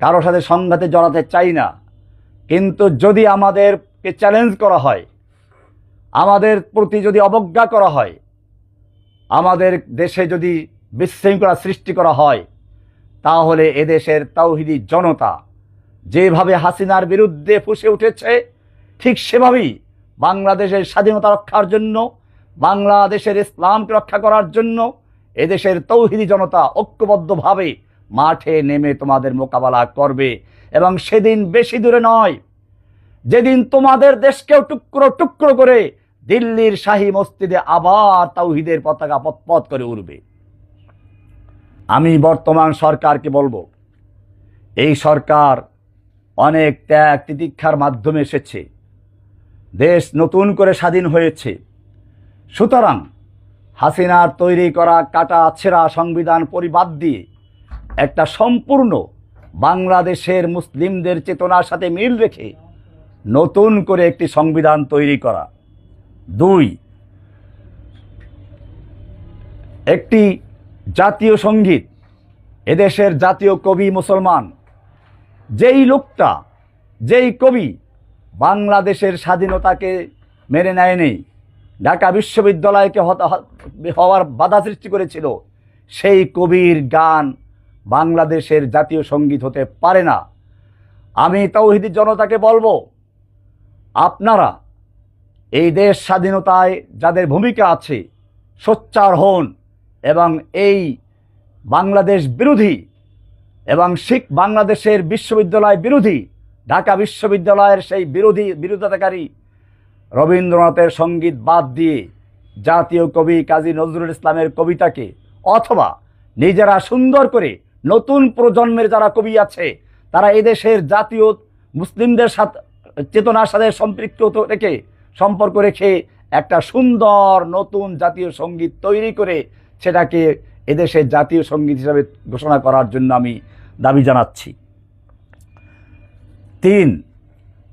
কারও সাথে সংঘাতে জড়াতে চাই না। কিন্তু যদি আমাদেরকে চ্যালেঞ্জ করা হয়, আমাদের প্রতি যদি অবজ্ঞা করা হয়, আমাদের দেশে যদি বিশৃঙ্খলা সৃষ্টি করা হয়, তাহলে এদেশের তাওহিদি জনতা যেভাবে হাসিনার বিরুদ্ধে ফুসে উঠেছে, ঠিক সেভাবেই বাংলাদেশের স্বাধীনতা রক্ষার জন্য, বাংলাদেশের ইসলামকে রক্ষা করার জন্য এদেশের তৌহিদি জনতা ঐক্যবদ্ধভাবে মাঠে নেমে তোমাদের মোকাবেলা করবে। এবং সেদিন বেশি দূরে নয়, যেদিন তোমাদের দেশকেও টুকরো টুকরো করে দিল্লির শাহী মসজিদে আবার তাওহিদের পতাকা পথপথ করে উঠবে আমি বর্তমান সরকারকে বলব, এই সরকার অনেক ত্যাগ তিতিক্ষার মাধ্যমে এসেছে। দেশ নতুন করে স্বাধীন হয়েছে। সুতরাং হাসিনার তৈরি করা কাটা ছেঁড়া সংবিধান পরিবাদ দিয়ে একটা সম্পূর্ণ বাংলাদেশের মুসলিমদের চেতনার সাথে মিল রেখে নতুন করে একটি সংবিধান তৈরি করা। দুই, একটি জাতীয় সংগীত, এদেশের জাতীয় কবি মুসলমান। যেই লোকটা, যেই কবি বাংলাদেশের স্বাধীনতাকে মেনে নেয়নি, ঢাকা বিশ্ববিদ্যালয়কে হওয়ার বাধা সৃষ্টি করেছিল, সেই কবির গান বাংলাদেশের জাতীয় সংগীত হতে পারে না। আমি তৌহিদি জনতাকে বলব, আপনারা এই দেশ স্বাধীনতায় যাদের ভূমিকা আছে, সোচ্চার হন এবং এই বাংলাদেশ বিরোধী এবং শিখ বাংলাদেশের বিশ্ববিদ্যালয় বিরোধী, ঢাকা বিশ্ববিদ্যালয়ের সেই বিরোধী বিরোধিতাকারী রবীন্দ্রনাথের সংগীত বাদ দিয়ে জাতীয় কবি কাজী নজরুল ইসলামের কবিতাকে অথবা নিজেরা সুন্দর করে নতুন প্রজন্মের যারা কবি আছে, তারা এদেশের জাতীয় মুসলিমদের সাথে, চেতনার সাথে সম্পৃক্ত রেখে সম্পর্ক রেখে একটা সুন্দর নতুন জাতীয় সংগীত তৈরি করে সেটাকে এদেশের জাতীয় সংগীত হিসাবে ঘোষণা করার জন্য আমি দাবি জানাচ্ছি। তিন,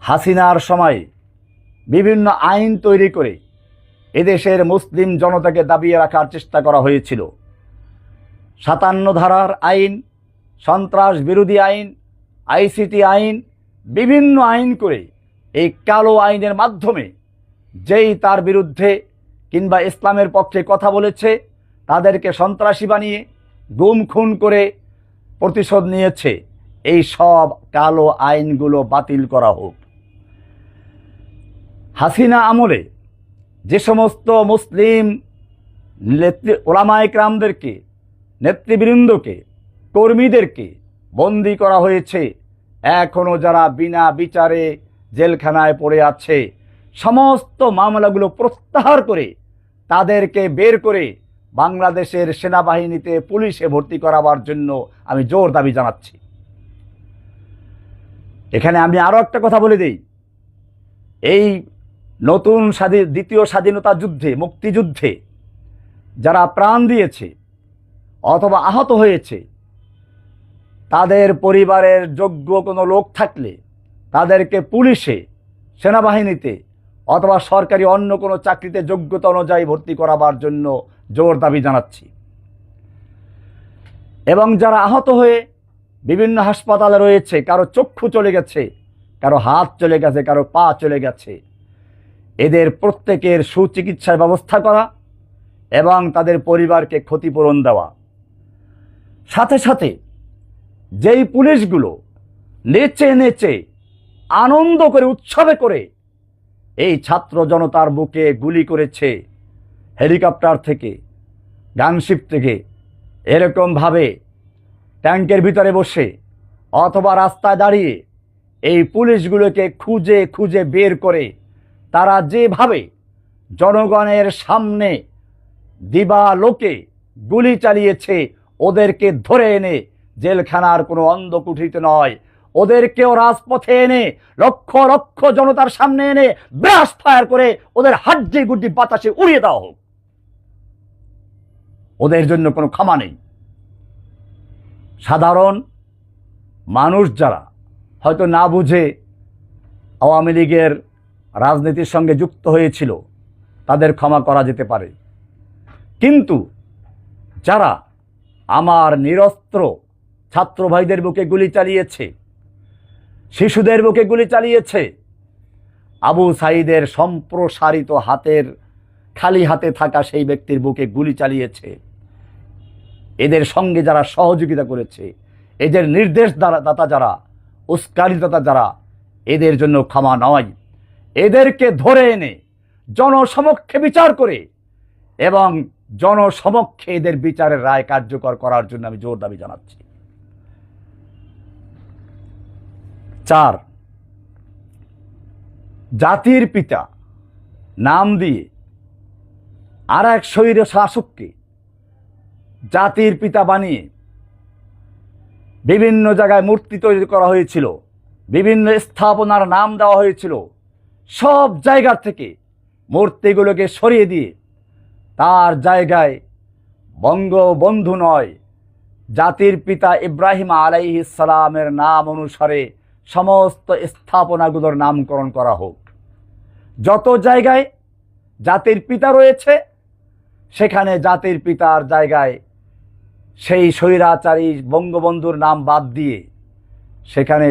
হাসিনার সময় বিভিন্ন আইন তৈরি করে এদেশের মুসলিম জনতাকে দাবিয়ে রাখার চেষ্টা করা হয়েছিল। সাতান্ন ধারার আইন, সন্ত্রাস বিরোধী আইন, আইসিটি আইন, বিভিন্ন আইন করে এই কালো আইনের মাধ্যমে যেই তার বিরুদ্ধে কিংবা ইসলামের পক্ষে কথা বলেছে, তাদেরকে সন্ত্রাসী বানিয়ে গুম খুন করে প্রতিশোধ নিয়েছে, এই সব কালো আইনগুলো বাতিল করা হোক। হাসিনা আমলে যে সমস্ত মুসলিম নেতৃ ওলামায়ক রামদেরকে নেতৃবৃন্দকে, কর্মীদেরকে বন্দি করা হয়েছে। এখনও যারা বিনা বিচারে জেলখানায় পড়ে আছে, সমস্ত মামলাগুলো প্রত্যাহার করে তাদেরকে বের করে বাংলাদেশের সেনাবাহিনীতে পুলিশে ভর্তি করাবার জন্য আমি জোর দাবি জানাচ্ছি। এখানে আমি আরও একটা কথা বলে দিই। এই নতুন স্বাধীন, দ্বিতীয় স্বাধীনতা যুদ্ধে, মুক্তিযুদ্ধে যারা প্রাণ দিয়েছে অথবা আহত হয়েছে। তাদের পরিবারের যোগ্য কোনো লোক থাকলে তাদেরকে পুলিশে, সেনাবাহিনীতে অথবা সরকারি অন্য কোনো চাকরিতে যোগ্যতা অনুযায়ী ভর্তি করাবার জন্য জোর দাবি জানাচ্ছি। এবং যারা আহত হয়ে বিভিন্ন হাসপাতালে রয়েছে, কারও চক্ষু চলে গেছে, কারও হাত চলে গেছে, কারও পা চলে গেছে, এদের প্রত্যেকের সুচিকিৎসার ব্যবস্থা করা এবং তাদের পরিবারকে ক্ষতিপূরণ দেওয়া। সাথে সাথে যেই পুলিশগুলো নেচে নেচে আনন্দ করে, উৎসবে করে এই ছাত্র জনতার বুকে গুলি করেছে হেলিকপ্টার থেকে, গানশিপ থেকে, এরকমভাবে ট্যাঙ্কের ভিতরে বসে অথবা রাস্তায় দাঁড়িয়ে এই পুলিশগুলোকে খুঁজে খুঁজে বের করে তারা যেভাবে জনগণের সামনে দিবা লোকে গুলি চালিয়েছে ওদেরকে ধরে এনে জেলখানার কোনো অন্ধকুঠিতে নয়। ওদেরকেও রাজপথে এনে, লক্ষ লক্ষ জনতার সামনে এনে ব্রাশ ফায়ার করে ওদের হাড্ডি গুড্ডি বাতাসে উড়িয়ে দেওয়া হোক। ওদের জন্য কোনো ক্ষমা নেই। সাধারণ মানুষ যারা হয়তো না বুঝে আওয়ামী লীগের রাজনীতির সঙ্গে যুক্ত হয়েছিল, তাদের ক্ষমা করা যেতে পারে। কিন্তু যারা আমার নিরস্ত্র ছাত্র ভাইদের বুকে গুলি চালিয়েছে, শিশুদের বুকে গুলি চালিয়েছে। আবু সাইদের সম্প্রসারিত হাতের, খালি হাতে থাকা সেই ব্যক্তির বুকে গুলি চালিয়েছে। এদের সঙ্গে যারা সহযোগিতা করেছে, এদের নির্দেশ দাতা যারা উস্কারিদাতা যারা, এদের জন্য ক্ষমা নয়। এদেরকে ধরে এনে জনসমক্ষে বিচার করে এবং জনসমক্ষে এদের বিচারের রায় কার্যকর করার জন্য আমি জোর দাবি জানাচ্ছি। চার, জাতির পিতা নাম দিয়ে আর এক শৈর শাসককে জাতির পিতা বানিয়ে বিভিন্ন জায়গায় মূর্তি তৈরি করা হয়েছিল, বিভিন্ন স্থাপনার নাম দেওয়া হয়েছিল, সব জায়গার থেকে মূর্তিগুলোকে সরিয়ে দিয়ে তার জায়গায় বঙ্গবন্ধু নয়। জাতির পিতা ইব্রাহিম আলাইহিসালামের নাম অনুসারে সমস্ত স্থাপনাগুলোর নামকরণ করা হোক। যত জায়গায় জাতির পিতা রয়েছে, সেখানে জাতির পিতার জায়গায় সেই স্বৈরাচারী বঙ্গবন্ধুর নাম বাদ দিয়ে সেখানে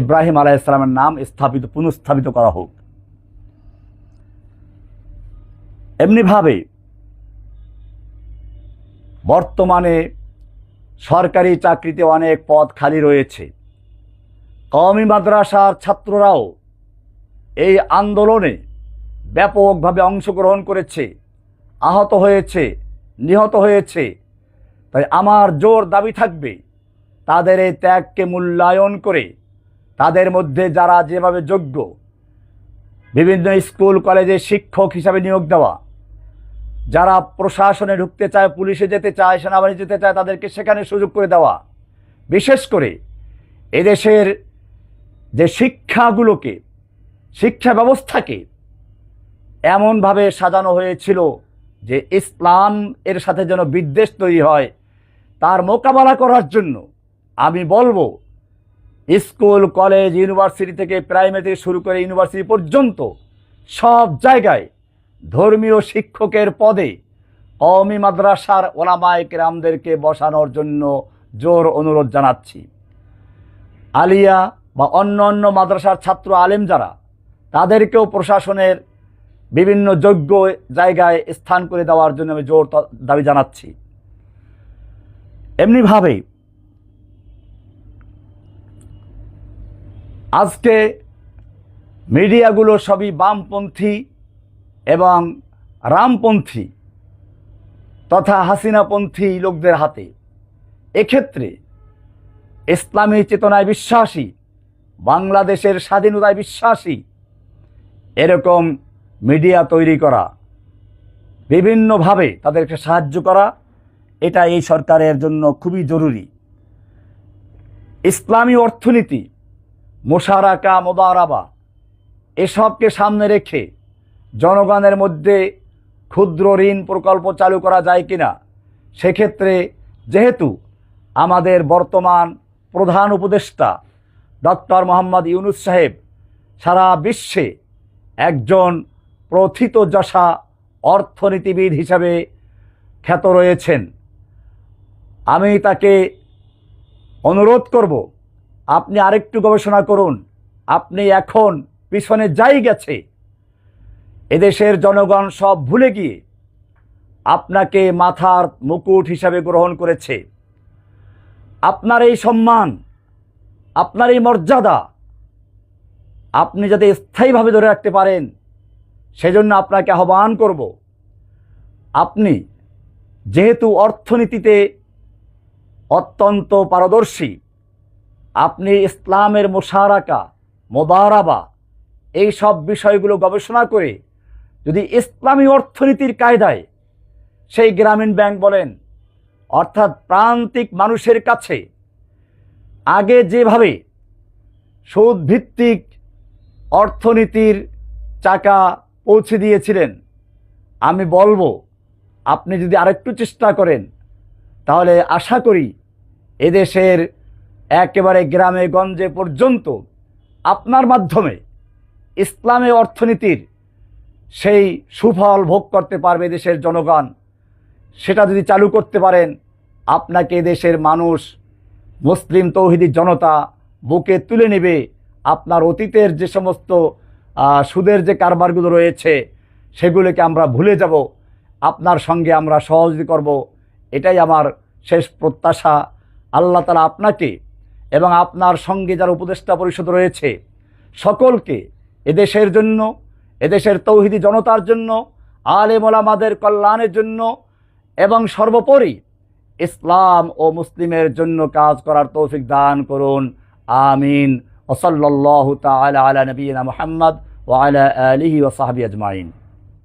ইব্রাহিম আলাইসালামের নাম স্থাপিত, পুনঃস্থাপিত করা হোক। এমনিভাবে বর্তমানে সরকারি চাকরিতে অনেক পদ খালি রয়েছে। কওমি মাদ্রাসার ছাত্ররাও এই আন্দোলনে ব্যাপকভাবে অংশগ্রহণ করেছে, আহত হয়েছে, নিহত হয়েছে। তাই আমার জোর দাবি থাকবে, তাদের এই ত্যাগকে মূল্যায়ন করে তাদের মধ্যে যারা যেভাবে যোগ্য, বিভিন্ন স্কুল, কলেজে শিক্ষক হিসাবে নিয়োগ দেওয়া যারা প্রশাসনে ঢুকতে চায়, পুলিশে যেতে চায় সেনাবাহিনী যেতে চায়, তাদেরকে সেখানে সুযোগ করে দেওয়া। বিশেষ করে এদেশের যে শিক্ষাগুলোকে, শিক্ষা ব্যবস্থাকে এমনভাবে সাজানো হয়েছিল যে ইসলাম এর সাথে যেন বিদ্বেষ তৈরি হয়, তার মোকাবেলা করার জন্য আমি বলব, স্কুল, কলেজ, ইউনিভার্সিটি থেকে প্রাইমারি থেকে শুরু করে ইউনিভার্সিটি পর্যন্ত সব জায়গায় ধর্মীয় শিক্ষকের পদে কওমি মাদ্রাসার ওলামায় কেরামদেরকে বসানোর জন্য জোর অনুরোধ জানাচ্ছি। আলিয়া বা অন্য অন্য মাদ্রাসার ছাত্র আলেম যারা, তাদেরকেও প্রশাসনের বিভিন্ন যোগ্য জায়গায় স্থান করে দেওয়ার জন্য আমি জোর দাবি জানাচ্ছি। এমনিভাবে আজকে মিডিয়াগুলো সবই বামপন্থী এবং রামপন্থী তথা হাসিনাপন্থী লোকদের হাতে। এক্ষেত্রে ইসলামী চেতনায় বিশ্বাসী, বাংলাদেশের স্বাধীনতায় বিশ্বাসী, এরকম মিডিয়া তৈরি করা, বিভিন্নভাবে তাদেরকে সাহায্য করা, এটা এই সরকারের জন্য খুবই জরুরি। ইসলামী অর্থনীতি মোশারাকা মোদারাবা, এসবকে সামনে রেখে জনগণের মধ্যে ক্ষুদ্র ঋণ প্রকল্প চালু করা যায় কিনা? সেক্ষেত্রে যেহেতু আমাদের বর্তমান প্রধান উপদেষ্টা ডক্টর মোহাম্মদ ইউনুস সাহেব সারা বিশ্বে একজন প্রথিতযশা অর্থনীতিবিদ হিসাবে খ্যাত রয়েছেন, আমি তাকে অনুরোধ করব, আপনি আরেকটু গবেষণা করুন। আপনি এখন পিছনে যাই গেছে এদেশের জনগণ সব ভুলে গিয়ে আপনাকে মাথার মুকুট হিসাবে গ্রহণ করেছে। আপনার এই সম্মান, আপনার এই মর্যাদা আপনি যাতে স্থায়ীভাবে ধরে রাখতে পারেন, সেজন্য আপনাকে আহ্বান করব। আপনি যেহেতু অর্থনীতিতে অত্যন্ত পারদর্শী, আপনি ইসলামের মোশারাকা মোদারাবা এই সব বিষয়গুলো গবেষণা করে যদি ইসলামী অর্থনীতির কায়দায় সেই গ্রামীণ ব্যাংক বলেন, অর্থাৎ প্রান্তিক মানুষের কাছে আগে যেভাবে সুদভিত্তিক অর্থনীতির চাকা পৌঁছে দিয়েছিলেন, আমি বলব আপনি যদি আরেকটু চেষ্টা করেন, তাহলে আশা করি এদেশের একেবারে গ্রামে গঞ্জে পর্যন্ত আপনার মাধ্যমে ইসলামী অর্থনীতির সেই সুফল ভোগ করতে পারবে দেশের জনগণ। সেটা যদি চালু করতে পারেন, আপনাকে দেশের মানুষ, মুসলিম তৌহিদি জনতা বুকে তুলে নেবে। আপনার অতীতের যে সমস্ত সুদের যে কারবারগুলো রয়েছে, সেগুলোকে আমরা ভুলে যাব। আপনার সঙ্গে আমরা সহযোগী করব। এটাই আমার শেষ প্রত্যাশা। আল্লাহ তালা আপনাকে এবং আপনার সঙ্গে যারা উপদেষ্টা পরিষদ রয়েছে, সকলকে এদেশের জন্য এদেশের তৌহিদি জনতার জন্য আলে মোলামাদের কল্যাণের জন্য এবং সর্বোপরি ইসলাম ও মুসলিমের জন্য কাজ করার তৌফিক দান করুন। আমিন। ওসল্লাহ তালা আলা নবীনা মোহাম্মদ ওয়ালা আলিহি ওসাহাবি আজমাইন।